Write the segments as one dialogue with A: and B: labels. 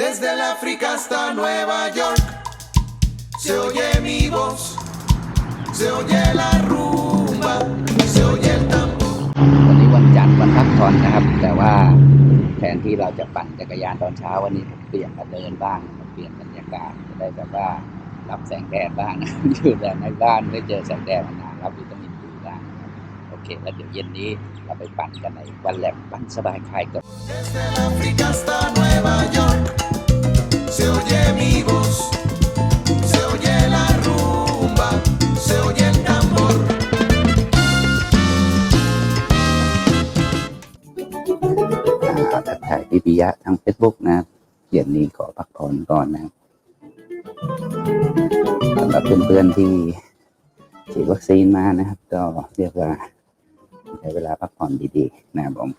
A: Desde el África hasta Nueva York, se oye mi voz, se oye la rumba, se oye el tambor.
B: วันนี้วันจันทร์วันพักผ่อนนะครับ แต่ว่าแทนที่เราจะปั่นจักรยานตอนเช้าวันนี้ผมเปลี่ยนมาเดินบ้างมาเปลี่ยนบรรยากาศจะได้แบบว่ารับแสงแดดบ้างนะ อยู่แต่ในบ้านไม่ได้เจอแสงแดดมานานรับวิตามินดีบ้างนะครับโอเค แล้วเดี๋ยวเย็นนี้เราไปปั่นกันในวันแลบปั่นสบายคลายกับ
A: Desde el África hasta Nueva York,
B: อ่าทักทายพี่ปิยะทางเฟซบุ๊กนะครับเย็นนี้ขอพักผ่อนก่อนนะครับสำหรับเพื่อนๆที่ฉีดวัคซีนมานะครับ ก็เรียกว่าใช้เวลาพักผ่อนดีๆนะครับผม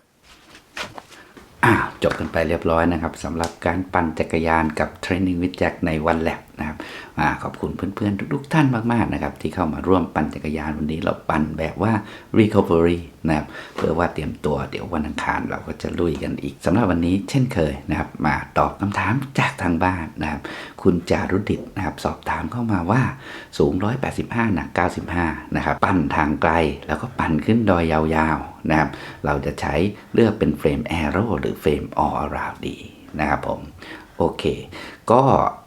B: จบกันไปเรียบร้อยนะครับสำหรับการปั่นจักรยานกับ Training with Jack ในวันแลบ นะครับอขอบคุณเพื่อนๆทุกๆท่านมากๆนะครับที่เข้ามาร่วมปั่นจักรยานวันนี้เราปั่นแบบว่า recovery นะครับเพื่อว่าเตรียมตัวเดี๋ยววันอังคารเราก็จะลุยกันอีกสำหรับวันนี้เช่นเคยนะครับ มาตอบคำถามจากทางบ้านนะครับคุณจารุดิตนะครับสอบถามเข้ามาว่าสูง 185หนัก95นะครับปั่นทางไกลแล้วก็ปั่นขึ้นดอยยาวๆนะครับเราจะใช้เลือกเป็นเฟรม Aero หรือเฟรม All Around ดีนะครับผมโอเค ก็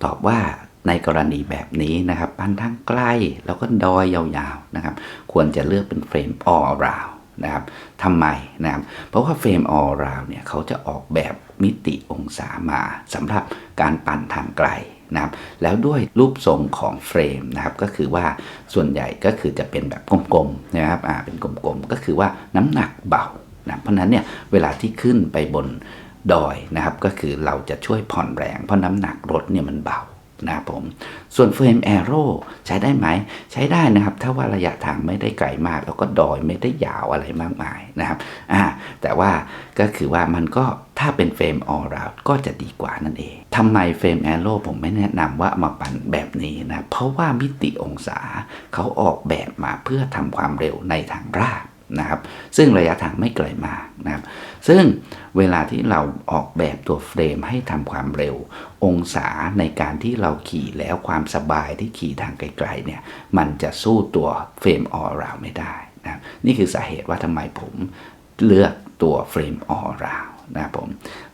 B: ตอบว่า ในกรณีแบบนี้นะครับปั่นทางไกลแล้วก็ดอยยาวๆนะครับ ควรจะเลือกเป็นเฟรม All Around นะครับทำไมนะครับ เพราะว่าเฟรม All Around เนี่ยเขาจะออกแบบมิติองศามาสำหรับการปั่นทางไกลนะครับแล้วด้วยรูปทรงของเฟรมนะครับก็คือว่าส่วนใหญ่ก็คือจะเป็นแบบกลมๆนะครับอ่าเป็นกลมๆก็คือว่าน้ำหนักเบานะเพราะฉะนั้นเนี่ยเวลาที่ขึ้นไปบนดอยนะครับก็คือเราจะช่วยผ่อนแรงเพราะน้ำหนักรถเนี่ยมันเบา นะครับผมส่วนเฟรมแอโร่ใช้ได้ไหม ใช้ได้นะครับ ถ้าว่าระยะทางไม่ได้ไกลมาก แล้วก็ดอยไม่ได้ยาวอะไรมากมายนะครับอ่าแต่ว่าก็คือว่ามันก็ถ้าเป็นเฟรมออราก็จะดีกว่านั่นเองทำไมเฟรมแอโร่ผมไม่แนะนำว่ามาปั่นแบบนี้นะ เพราะว่ามิติองศาเขาออกแบบมาเพื่อทำความเร็วในทางราบ นะครับ ซึ่งระยะทางไม่ไกลมากนะครับ ซึ่งเวลาที่เราออกแบบตัวเฟรมให้ทำความเร็ว องศาในการที่เราขี่แล้วความสบายที่ขี่ทางไกลๆเนี่ย มันจะสู้ตัวเฟรมออราวไม่ได้นะครับนี่คือสาเหตุว่าทำไมผมเลือกตัวเฟรมออราว นะครับผม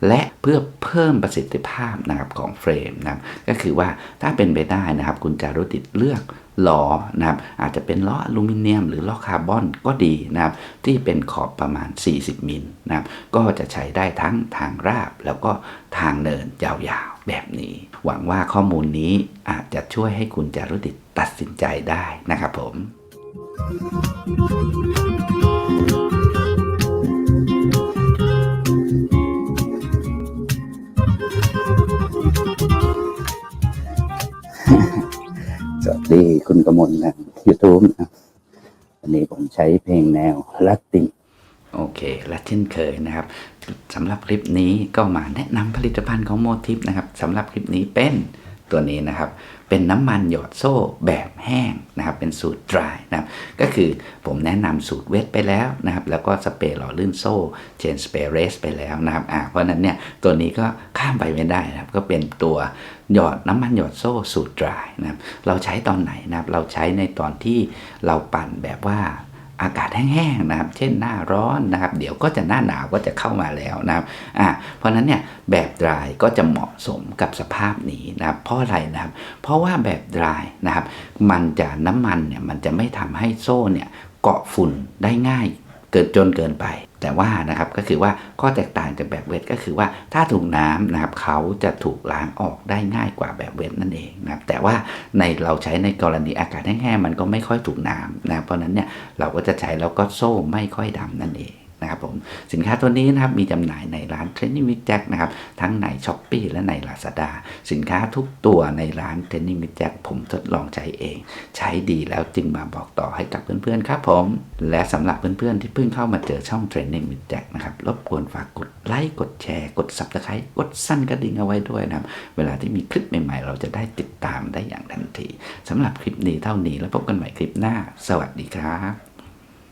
B: และเพื่อเพิ่มประสิทธิภาพนะครับของเฟรมนะครับก็คือว่าถ้าเป็นไปได้นะครับ คุณจารุติดเลือกล้อนะครับอาจจะเป็นล้ออลูมิเนียม หรือล้อคาร์บอนก็ดีนะครับที่เป็นขอบประมาณ 40 มิลนะครับก็จะใช้ได้ทั้งทางราบแล้วก็ทางเนินยาวๆแบบนี้ หวังว่าข้อมูลนี้อาจจะช่วยให้คุณจารุติดตัดสินใจได้นะครับผมส คุณกมลนะยูทูบนะวันนี้ผมใช้เพลงแนวลัตตินโอเคและเช่นเคยนะครับสำหรับคลิปนี้ก็มาแนะนำผลิตภัณฑ์ของโมทิฟนะครับสำหรับคลิปนี้เป็น ตัวนี้นะครับเป็นน้ำมันหยอดโซ่แบบแห้งนะครับเป็นสูตร dry นะครับก็คือผมแนะนำสูตรเวทไปแล้วนะครับแล้วก็สเปรย์หล่อลื่นโซ่เชนสเปรย์เรสไปแล้วนะครับอ่าเพราะฉะนั้นเนี่ยตัวนี้ก็ข้ามไปไม่ได้นะครับก็เป็นตัวหยอดน้ำมันหยอดโซ่สูตร dry นะครับเราใช้ตอนไหนนะครับเราใช้ในตอนที่เราปั่นแบบว่า อากาศแห้งๆนะครับ เช่นหน้าร้อนนะครับ เดี๋ยวก็จะหน้าหนาวก็จะเข้ามาแล้วนะครับอ่าเพราะฉะนั้นเนี่ยแบบดรายก็จะเหมาะสมกับสภาพนี้นะครับ เพราะอะไรนะครับ เพราะว่าแบบดรายนะครับ มันจะน้ำมันเนี่ยมันจะไม่ทำให้โซ่เนี่ยเกาะฝุ่นได้ง่าย เกิดจนเกินไป แต่ว่านะครับก็คือว่าข้อแตกต่างจากแบบเวทก็คือว่าถ้าถูกน้ำนะครับเขาจะถูกล้างออกได้ง่ายกว่าแบบเวทนั่นเองนะครับแต่ว่าในเราใช้ในกรณีอากาศแห้งๆมันก็ไม่ค่อยถูกน้ำนะครับเพราะฉะนั้นเนี่ยเราก็จะใช้แล้วก็โซ่ไม่ค่อยดำนั่นเอง นะครับผมสินค้าตัวนี้นะครับมีจำหน่ายในร้าน Training with Jack นะครับทั้งใน s h อ p e e และใน Lazada สินค้าทุกตัวในร้าน Training with Jack ผมทดลองใช้เอง ใช้ดีแล้วจึงมาบอกต่อให้กับเพื่อนๆครับผม และสำหรับเพื่อนๆที่เพิ่งเข้ามาเจอช่อง Training with Jack นะครับรบกวนฝากกดไลค์กดแชร์ กด Subscribe กดสั้นกระดิ่งเอาไว้ด้วยนะครับเวลาที่มีคลิปใหม่ๆ เราจะได้ติดตามได้อย่างทันทีสำหรับคลิปนี้เท่านี้แล้วพบกันใหม่คลิปหน้า สวัสดีครับ